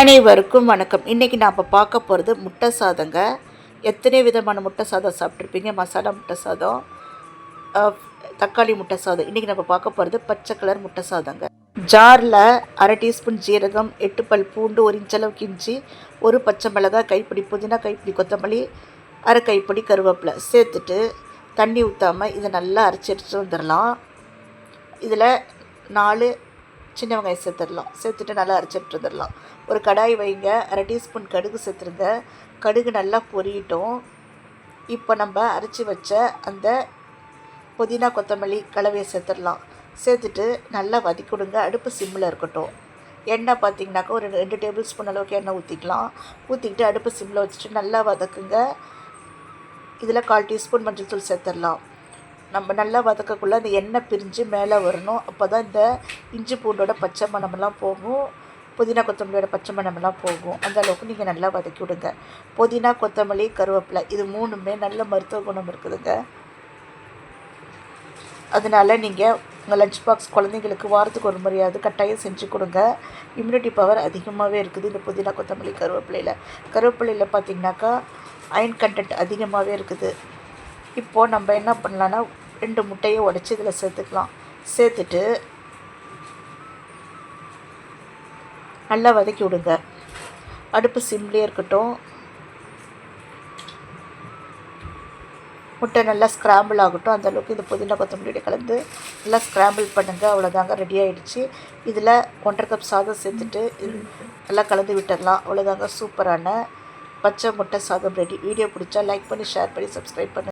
அனைவருக்கும் வணக்கம். இன்றைக்கி நாம் பார்க்க போகிறது முட்டை சாதங்க. எத்தனை விதமான முட்டை சாதம் சாப்பிட்ருப்பீங்க மசாலா முட்டை சாதம் தக்காளி முட்டை சாதம். இன்றைக்கி நம்ம பார்க்க போகிறது பச்சை கலர் முட்டை சாதங்க. ஜாரில் அரை டீஸ்பூன் ஜீரகம் எட்டு பல் பூண்டு ஒரு இன்ச்சளவுக்கு இஞ்சி ஒரு பச்சை மிளகாய் கைப்பிடி புதினா கைப்பிடி கொத்தமல்லி அரை கைப்பிடி கருவேப்பிலை சேர்த்துட்டு தண்ணி ஊற்றாமல் இதை நல்லா அரைச்சி எடுத்து வந்துடலாம். இதில் நாலு சின்ன வெங்காயம் சேர்த்துடலாம். சேர்த்துட்டு நல்லா அரைச்சிட்டு வந்துடலாம் ஒரு கடாய் வைங்க. அரை டீஸ்பூன் கடுகு சேர்த்துருங்க. கடுகு நல்லா பொரியட்டும். இப்போ நம்ம அரைச்சி வச்ச அந்த புதினா கொத்தமல்லி கலவையை சேர்த்துடலாம். சேர்த்துட்டு நல்லா வதக்கிவிடுங்க அடுப்பு சிம்மில் இருக்கட்டும். எண்ணெய் பார்த்தீங்கன்னாக்கா ஒரு ரெண்டு டேபிள் ஸ்பூன் அளவுக்கு எண்ணெய் ஊற்றிக்கலாம். ஊற்றிக்கிட்டு அடுப்பு சிம்மில் வச்சுட்டு நல்லா வதக்குங்க. இதில் கால் டீஸ்பூன் மஞ்சள் தூள் சேர்த்துடலாம். நம்ம நல்லா வதக்கக்குள்ளே அந்த எண்ணெய் பிரிஞ்சு மேலே வரணும். அப்போ தான் இந்த இஞ்சி பூண்டோட பச்சை மணமெல்லாம் போகும். புதினா கொத்தமல்லியோட பச்சை மணமெல்லாம் போகும். அந்த அளவுக்கு நீங்கள் நல்லா வதக்கி விடுங்க. புதினா கொத்தமல்லி கருவேப்பிலை இது மூணுமே நல்ல மருத்துவ குணம் இருக்குதுங்க. அதனால் நீங்கள் உங்கள் லஞ்ச் பாக்ஸ் குழந்தைங்களுக்கு வாரத்துக்கு ஒரு முறையாவது கட்டாயம் செஞ்சு கொடுங்க. இம்யூனிட்டி பவர் அதிகமாகவே இருக்குது இந்த புதினா கொத்தமல்லி கருவேப்பிலையில். கருவேப்பிலையில் பார்த்திங்கனாக்கா அயன் கண்டென்ட் அதிகமாகவே இருக்குது. இப்போது நம்ம என்ன பண்ணலான்னா ரெண்டு முட்டையை உடச்சி இதில் சேர்த்துக்கலாம். சேர்த்துட்டு நல்லா வதக்கி விடுங்க. அடுப்பு சிம்லேயே இருக்கட்டும். முட்டை நல்லா ஸ்க்ராம்பிள் ஆகட்டும். அந்தளவுக்கு இந்த புதினா கொத்தமல்லியோட கலந்து நல்லா ஸ்க்ராம்பிள் பண்ணுங்கள் அவ்வளோதாங்க ரெடி ஆகிடுச்சு இதில் ஒன்றரை கப் சாதம் சேர்த்துட்டு நல்லா கலந்து விட்டுடலாம். அவ்வளோதாங்க சூப்பரான பச்சை முட்டை சாதம் ரெடி வீடியோ பிடிச்சா லைக் பண்ணி ஷேர் பண்ணி சப்ஸ்கிரைப் பண்ணுங்கள்